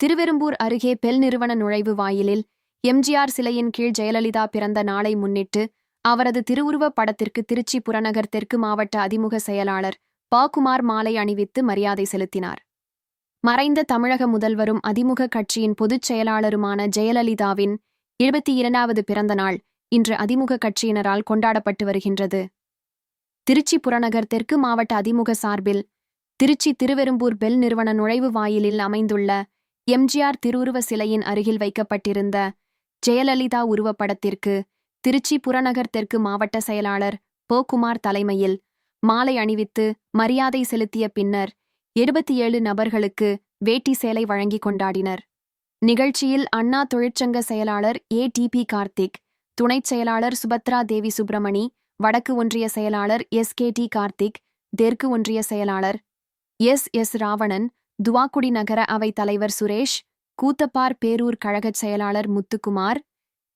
திருவெரும்பூர் அருகே பெல் நிறுவன நுழைவு வாயிலில் எம்ஜிஆர் சிலையின் கீழ் ஜெயலலிதா பிறந்த நாளை முன்னிட்டு அவரது திருவுருவப் படத்திற்கு திருச்சி புறநகர் தெற்கு மாவட்ட அதிமுக செயலாளர் ப குமார் மாலை அணிவித்து மரியாதை செலுத்தினார். மறைந்த தமிழக முதல்வரும் அதிமுக கட்சியின் பொதுச் செயலாளருமான ஜெயலலிதாவின் எழுபத்தி இரண்டாவது பிறந்த நாள் இன்று அதிமுக கட்சியினரால் கொண்டாடப்பட்டு வருகின்றது. திருச்சி புறநகர் தெற்கு மாவட்ட அதிமுக சார்பில் திருச்சி திருவெரும்பூர் பெல் நிறுவன நுழைவு வாயிலில் அமைந்துள்ள எம்ஜிஆர் திருவுருவ சிலையின் அருகில் வைக்கப்பட்டிருந்த ஜெயலலிதா உருவப்படத்திற்கு திருச்சி புறநகர் தெற்கு மாவட்ட செயலாளர் போகுமார் தலைமையில் மாலை அணிவித்து மரியாதை செலுத்திய பின்னர் இருபத்தி ஏழு நபர்களுக்கு வேட்டி சேலை வழங்கி கொண்டாடினர். நிகழ்ச்சியில் அண்ணா தொழிற்சங்க செயலாளர் ஏ டி பி கார்த்திக் துணைச் செயலாளர் சுபத்ரா தேவி சுப்பிரமணி வடக்கு ஒன்றிய செயலாளர் எஸ் கே டி கார்த்திக் தெற்கு ஒன்றிய செயலாளர் எஸ் எஸ் ராவணன் துவாக்குடி நகர அவைத் தலைவர் சுரேஷ் கூத்தப்பார் பேரூர் கழகச் செயலாளர் முத்துக்குமார்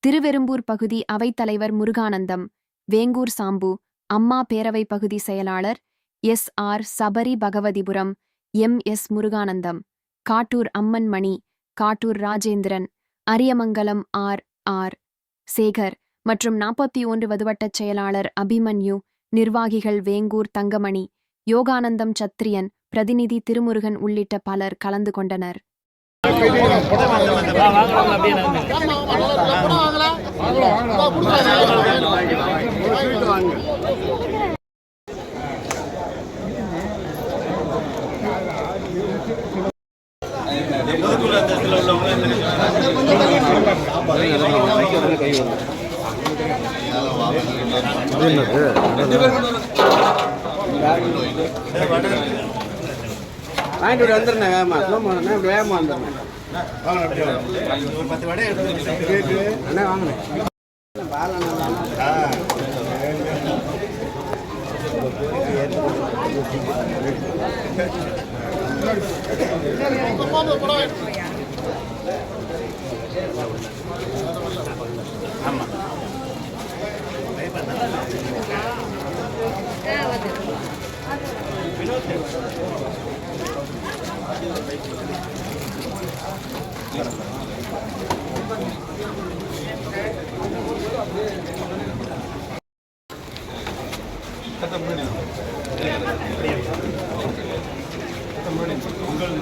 திருவெரும்பூர் பகுதி அவைத்தலைவர் முருகானந்தம் வேங்கூர் சாம்பு அம்மா பேரவை பகுதி செயலாளர் S. R. Sabari Bhagavathipuram M. S. Muruganandam Kattur Amman Mani Kattur Rajendran Ariyamangalam R. R. Sekar மற்றும் நாற்பத்தி ஒன்று வதுவட்டச் செயலாளர் அபிமன்யு நிர்வாகிகள் வேங்கூர் தங்கமணி யோகானந்தம் சத்ரியன் பிரதிநிதி திருமுருகன் உள்ளிட்ட பலர் கலந்து கொண்டனர். வாங்கிட்டு இப்படி வந்துடுறேன் வேகமா. ஸ்லோ மோஷன் இப்படி வேகமா வந்துடுறேன் வாங்கினேன் உங்கள்